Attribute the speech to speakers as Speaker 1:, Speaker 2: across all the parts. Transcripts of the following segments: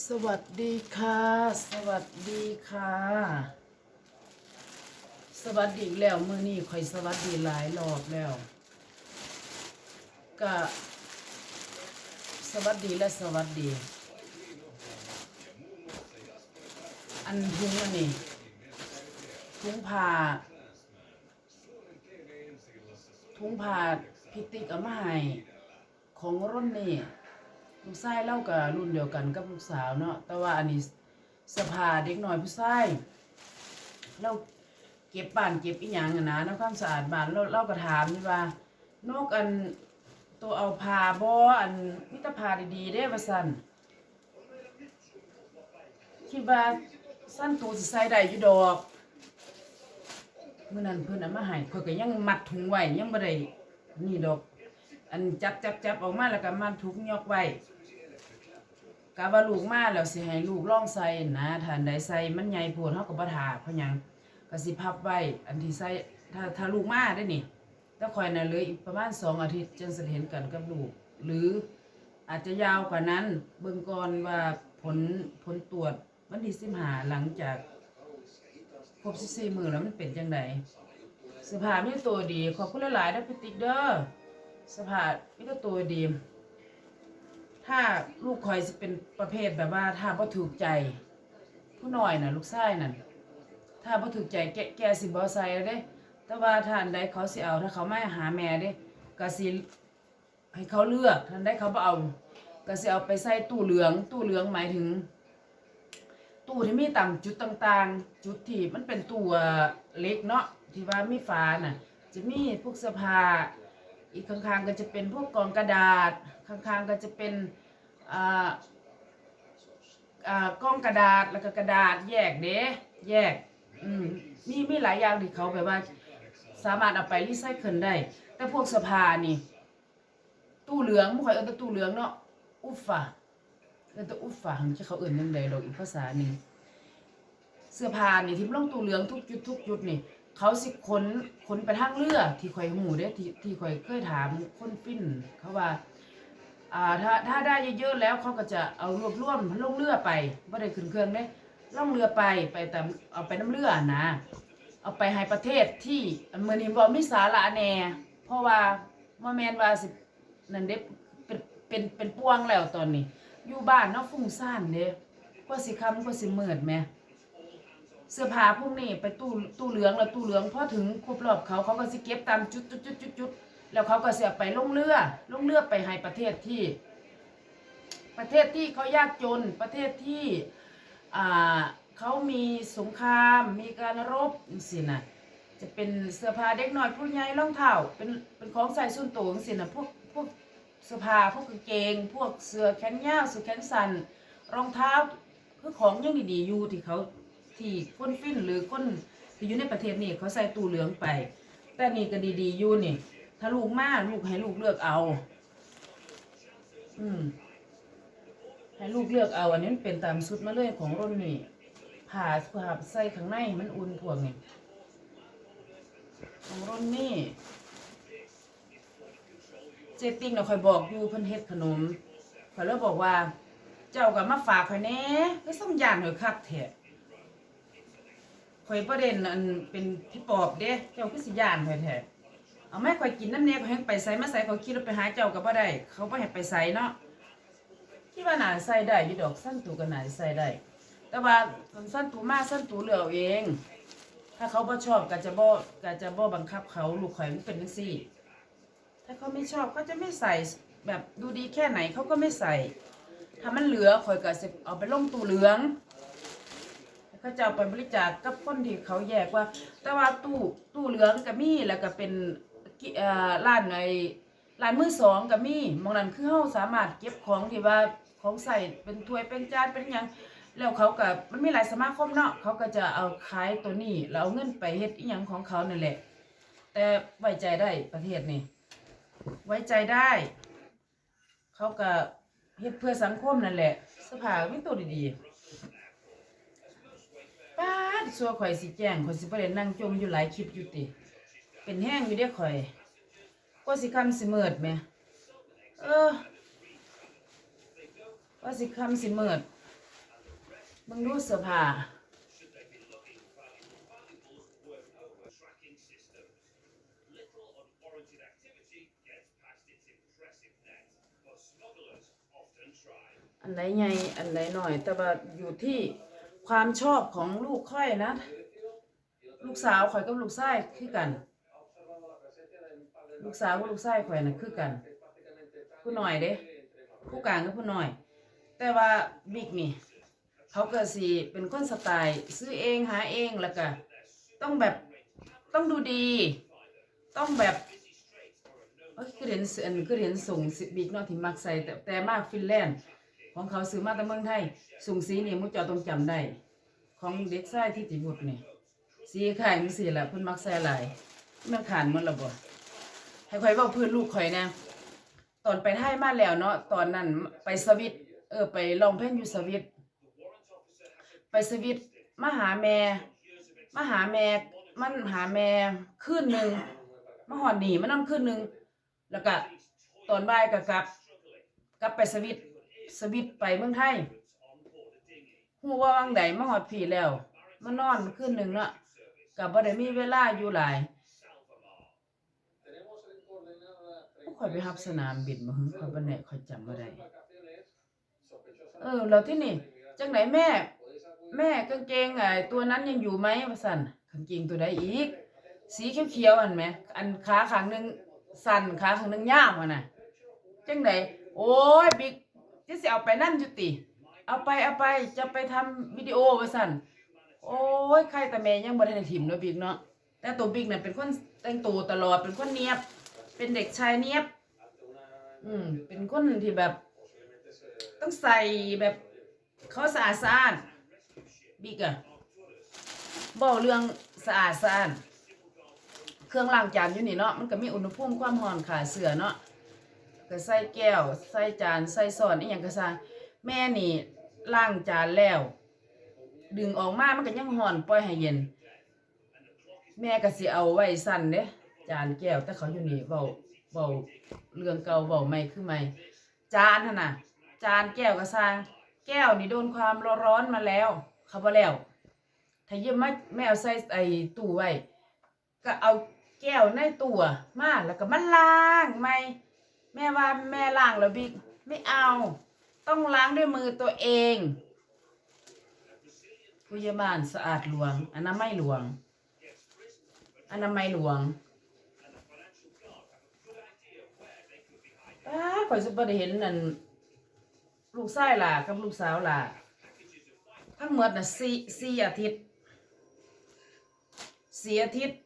Speaker 1: สวัสดีค่ะ สวัสดีค่ะ สวัสดีแล้วมื้อนี้ข่อยสวัสดีหลายรอบแล้วก็สวัสดีและสวัสดี อันทุงอันนี้ทุงผ้าทุงผ้าพิติกเอามาให้ของรุ่นนี้ ลูกชายเล่ากับรุ่นเดียวกันกับลูกสาวเนาะแต่ว่าอันนี้สภาเด็กน้อยผู้ชายเราเก็บบ้านเก็บอีหยังอะนะทำความสะอาดบ้านเราเราก็ถามนี่ว่านกอันตัวเอาผ้าบ่อันมิตรผ้าดีๆเด้ว่าซั่นคิดว่าสั้นตัวสิใส่ได้อยู่ดอกเมื่อนั้นเพิ่นเอามาให้เพิ่นก็ยังมัดถุงไว้ยังบ่ได้นี่ดอก อันจับจับจับออกมาแล้วก็มัดถุงยกไว้ กะว่าลูกมาแล้วสิให้ลูกล่องใส่นะถ้าอันใดใส่มันใหญ่โพดเฮาก็บ่ทาเพราะหยังก็สิพับไว้อันที่ใส่ถ้าถ้าลูกมาได้นี่แต่ข่อยน่ะเหลืออีกประมาณสองอาทิตย์จึงสิเห็นกันกับลูก หรืออาจจะยาวกว่านั้นเบิ่งก่อนว่าผลผลตรวจวันที่สิบหาหลังจากครบสิบสี่มือแล้วมันเป็นจังไดสภาพมีตัวดีขอบคุณหลายๆนะพี่ติ๊กเด้อสภาพมีแต่ตัวดี ถ้าลูกคอยสิเป็นประเภทแบบว่า ถ้าบ่ถูกใจ ผู้น้อยน่ะ ลูกชายน่ะถ้าบ่ถูกใจแกแกสิบ่ใส่เด้ แต่ว่าท่านใดเขาสิเอาถ้าเขาไม่หาแม่เด้ก็สิให้เขาเลือกท่านได้เขาบ่เอาก็สิเอาไปใส่ตู้เหลือง ตู้เหลืองหมายถึง ตู้ที่มีต่างจุดต่างๆ จุดที่มันเป็นตู้เล็กเนาะที่ว่ามีฝาน่ะ จะมีพวกเสื้อผ้าอีกข้างๆก็จะเป็นพวกกองกระดาษ ข้างๆก็จะเป็น กล้องกระดาษแล้วก็กระดาษแยกเด้แยกอืมมีมีหลายอย่างที่เขาแบบว่า สามารถเอาไปรีไซเคิลได้ แต่พวกเสื้อผ้านี่ ตู้เหลืองบ่ค่อยเอิ้นแต่ตู้เหลืองเนาะอุฟฟะเอิ้นแต่อุฟฟะหังจะเขาเอิ้นจังไดดอกอีกภาษาหนึงเสื้อผ้านี่ที่มันลงตู้เหลืองทุกจุดทุกจุดนี่เขาสิขนขนไปทางเรือที่ข่อยหูเด้ที่ที่ข่อยเคยถามคนฟินเขาว่า อ่าถ้าถ้าได้เยอะๆแล้วเขาก็จะเอารวบรวมลงเรือไปบ่ได้ขึ้นเครื่องเด้ล่องเรือไปไปแต่เอาไปน้ำเรือนะเอาไปให้ประเทศที่เมือนี้บ่มีสาระแน่เพราะว่าบ่แมนว่าสินั่นเด็เป็นเป็นเป็นป่วงแล้วตอนนี้ อยู่บ้านเนาะฟุ้งซ่านเด้กว่าสิคำกว่าสิมืดแม่เสื้อผ้าพวกนี้ไปตู้ตู้เหลืองแล้วตู้เหลืองพอถึงครบรอบเขาเขาก็สิเก็บตามจุดจุดจุดจุดจุด แล้วเขาก็เสิเอาไปลงเรือลงเรือไปให้ประเทศที่ ประเทศที่เขายากจนประเทศที่อ่าเขามีสงคราม มีการรบสินะจะเป็นเสื้อผ้าเด็กน้อยผู้ใหญ่รองเท้าเป็นเป็นของใส่ส่วนตัวจังซี่นะพวกพวกเสื้อผ้าพวกกางเกง พวกเสื้อแขนยาวเสื้อแขนสั้นรองเท้าคือของยังดีๆอยู่ที่เขาที่คนฟินหรือคนที่อยู่ในประเทศนี่เขาใส่ตู้เหลืองไป แต่นี่ก็ดีๆอยู่นี่ ถ้าลูกมากลูกให้ลูกเลือกเอา อืมให้ลูกเลือกเอาอันนี้มันเป็นตามชุดมาเลยของรุ่นนี่ผ่าผ่าใส่ข้างในมันอุ่นพวกนี่ของรุ่นนี่เจติ้งเราคอยบอกอยู่เพิ่นเฮ็ดขนมข่อยเลยบอกว่า เจ้าก็มาฝากข่อยแน่คือส่งยานข่อยคักแท้ข่อยบ่เด่นอันเป็นพี่ปอบเด้เจ้าคือสิยานข่อยแท้ เอาแม่ข่อยกินน้ำแหน่ข่อยให้ไปใส่มาใส่ข่อยคิดว่าไปหาเจ้าก็บ่ได้ เขาบ่ให้ไปใส่เนาะคิดว่าน่าใส่ได้อยู่ดอกสั้นตูก็น่าใส่ได้ แต่ว่าสั้นตูมากสั้นตูเหลือเอาเอง ถ้าเขาบ่ชอบก็จะบ่ก็จะบ่บังคับเขาลูกข่อยมันเป็นจังซี่ ถ้าเขาไม่ชอบเขาจะไม่ใส่แบบดูดีแค่ไหนเขาก็ไม่ใส่ ถ้ามันเหลือข่อยก็สิเอาไปลงตู้เหลืองเขาจะเอาไปบริจาคกับคนที่เขาแยกว่า แต่ว่าตู้ตู้เหลืองก็มีแล้วก็เป็น เอ่อร้านไอ้ร้านมือสองก็มีมองนั้นคือเฮาสามารถเก็บของที่ว่าของใส่เป็นถ้วยเป็นจานเป็นหยังแล้วเขาก็มันมีหลายสมาคมเนาะเขาก็จะเอาขายตัวนี้แล้วเอาเงินไปเฮ็ดอีหยังของเขานั่นแหละ แต่ไว้ใจได้ประเทศนี้ไว้ใจได้ เขาก็เฮ็ดเพื่อสังคมนั่นแหละสภามีตัวดีๆป้าดสัวข่อยสิแจ้งข่อยสิบ่ได้นั่งจมอยู่หลายคลิปอยู่ติ เป็นแห้งอยู่เด้ข่อยก็สิคำสิเมิดแหมเออว่าสิคำสิเมิดมึงดูเสื้อผ้าอันไหนใหญ่อันไหนหน่อย แต่ว่าอยู่ที่ความชอบของลูกค่อยนะ ลูกสาวข่อยกับลูกชายคือกัน ลูกสาวกับลูกชายข่อยน่ะคือกันผู้หน่อยเด้ผู้กลางกับผู้น้อย แต่ว่าบิ๊กนี่ เขาก็สิเป็นคนสไตล์ซื้อเองหาเองแล้วก็ต้องแบบต้องดูดี ต้องแบบเอ้ยคือเห็นอันคือเห็นส่งสิบิ๊กเนาะที่มักใส่แต่แต่มากฟินแลนด์ของเขาซื้อมาแต่เมืองไทยส่งสีนี่มุจจอต้องจำได้ ของเด็กชายที่ติบุตรนี่สีไขายมันสีแหละเพิ่นมักใส่หลายมันขานหมันละบ่ ให้ข่อยเว้าพื่อนลูกข่อยนะตอนไปไทยมาแล้วเนาะตอนนั้นไปสวิตเออไปลองเพลงอยู่สวิตไปสวิตมาหาแม่มาหาแม่มันหาแม่คืนหนึ่งมาหอดหนีมานอนคืนหนึ่งแล้วก็ตอนบ่ายก็กลับกลับไปสวิตสวิตไปเมืองไทยฮู้ว่าวังใดมาหอดผีแล้วมานอนคืนหนึ่งเนาะก็บ่ได้มีเวลาอยู่หลายข่ อยไปรับสนามบินมาหึข่อยบ่ได้ข่อยจำบ่ได้เออแล้วที่นี่จังไหนแม่ แม่กางเกงไอ้ตัวนั้นยังอยู่ไหมว่าสั่นกางเกงตัวใดอีก สีเขียวๆอันไหมอันขาข้างหนึงสั่นขาข้างหนึงยาวอะน่ะจังไหนโอ้ยบิ๊กจะสิเอาไปนั่นจุติ เอาไปเอาไปจะไปทำวิดีโอว่าสั่นโอ้ยใครแต่แม่ยังบ่ได้ถิ่มเนาะบิ๊กเนาะแต่ตัวบิ๊กน่ะเป็นคนแต่งตัวตลอดเป็นคนเนียบ เป็นเด็กชายเนียบ อืม เป็นคนที่แบบ ต้องใส่แบบเขาสะอาดสะอาดบิ๊กอะบอกเรื่องสะอาดสะอาดเครื่องล้างจานอยู่นี่เนาะมันก็มีอุณหภูมิความร้อนขาเสือเนาะก็ใส่แก้ว ใส่จาน ใส่ซ้อนอีหยังก็ซะแม่นี่ล้างจานแล้ว ดึงออกมามันก็ยังร้อนปล่อยให้เย็น แม่ก็สิเอาไว้สั่นเด้ จานแก้ว แต่เขาอยู่นี่เว้าเว้าเรื่องเก่าเว้าใหม่คือใหม่จานนน่ะจานแก้วก็สร้างแก้วนี่โดนความร้อนมาแล้วเขาบ่แล้ว ถ้าเยี่ยมมาแม่เอาใส่ไอ้ตู้ไว้ก็เอาแก้วในตู้อะมาแล้วก็มาล้างไหมแม่ว่าแม่ล้างแล้วบิ๊กไม่เอา ต้องล้างด้วยมือตัวเองผู้ยาบาลสะอาดหลวงอนามัยหลวงอนามัยหลวง ป้าข่อยจะบ่ได้เห็นนั่นลูกชายล่ะกับลูกสาวล่ะทั้งหมดน่ะสี่สี่อาทิตย์สี่อาทิตย์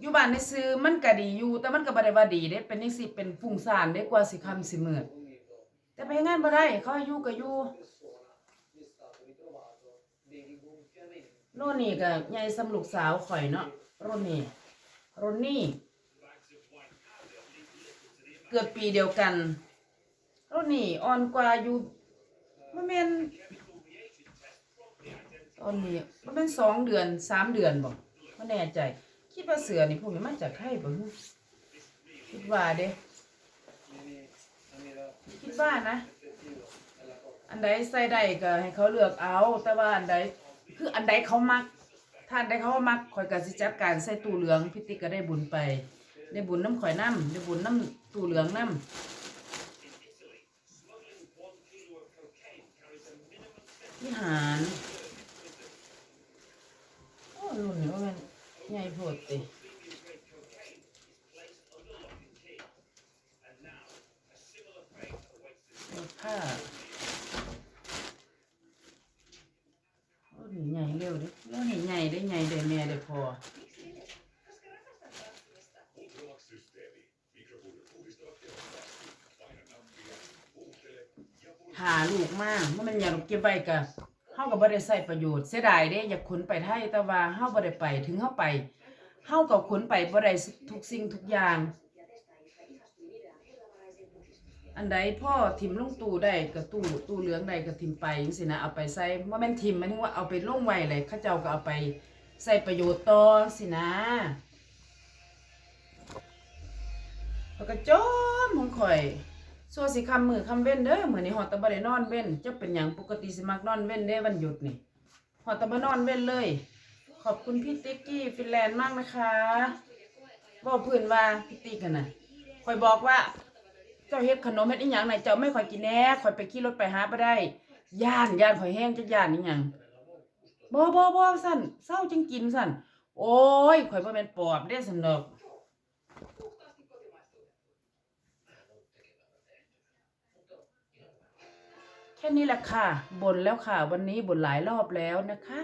Speaker 1: อยู่บ้านในซื้อมันก็ดีอยู่ แต่มันก็บ่ได้ว่าดีเด้เป็นจังซี่เป็นฟุ้งซ่านเด้กว่าสิคำสิมืดแต่ไปงานบ่ได้เขาให้อยู่ก็อยู่โน่นนี่ก็ใหญ่สำลูกสาวข่อยเนาะโรนี่โรนี่ เกิดปีเดียวกันโรนี่อ่อนกว่าอยู่บ่แม่นตอนนี้มันเป็นสองเดือนสามเดือนบอกไม่แน่ใจ คิดว่าเสือนี่พวกนี้มาจากไทยบ่ฮึคิดว่าเด้คิดว่านะ อันใดใส่ได้ก็ให้เขาเลือกเอา แต่ว่าอันใดคืออันใดเขามักถ้านใดเขามักข่อยก็สิจัดการใส่ตู้เหลืองพิติก็ได้บุญไป ได้บุญน้ำข่อยน้ำได้บุญน้ำตู้เหลืองน้ำวิหารโอ้รุ่นนี้ว่ามันใหญ่โพดติผ้าโอ้นี่ใหญ่เร็วเดิแล้วนี่ใหญ่ได้ใหญ่ได้แม่ได้พอ หาลูกมากเมื่อมันอยากเก็บไว้กะเฮาก็บ่ได้ใช้ประโยชน์เสียดายเด้อยากขนไปไทยแต่ว่าเฮาบ่ได้ไปถึงเฮาไปเฮาก็ขนไปบ่ได้ทุกสิ่งทุกอย่าง อันใดพ่อทิมลงตู้ได้ก็ตู้ตู้เหลืองได้ก็ทิมไปจังซี่นะเอาไปใส่บ่แม่นทิมหมายถึงว่าเอาไปลงไว้เลยเขาเจ้าก็เอาไปใส่ประโยชน์ต่อสินะแล้วก็จมของข่อย ส่วนสิคำมือคำเว้นเด้อเหมือนี้ฮอต่บ่ได้นอนเว้นจะเป็นหยังปกติสิมักนอนเว้นเด้วันหยุดนี่หอตะมานอนเว้นเลย ขอบคุณพี่ติ๊กกี้ฟินแลนด์มากนะคะบอกเพื่อนว่าพี่ติ๊กกันนะคอยบอกว่า เจ้าเฮ็ดขนมเฮ็ดอีหยังไหนเจ้าไม่คอยกินแหน่คอยไปขี่รถไปหาบ่ได้ย่านย่านข่อยแห้งจักย่านอีหยังบ่บ่บ่สั่นเศร้าจังกินสั่นโอ้ยข่อยบ่แม่นปอบเด้สนดอก แค่นี้แหละค่ะบ่นแล้วค่ะ วันนี้บ่นหลายรอบแล้วนะคะ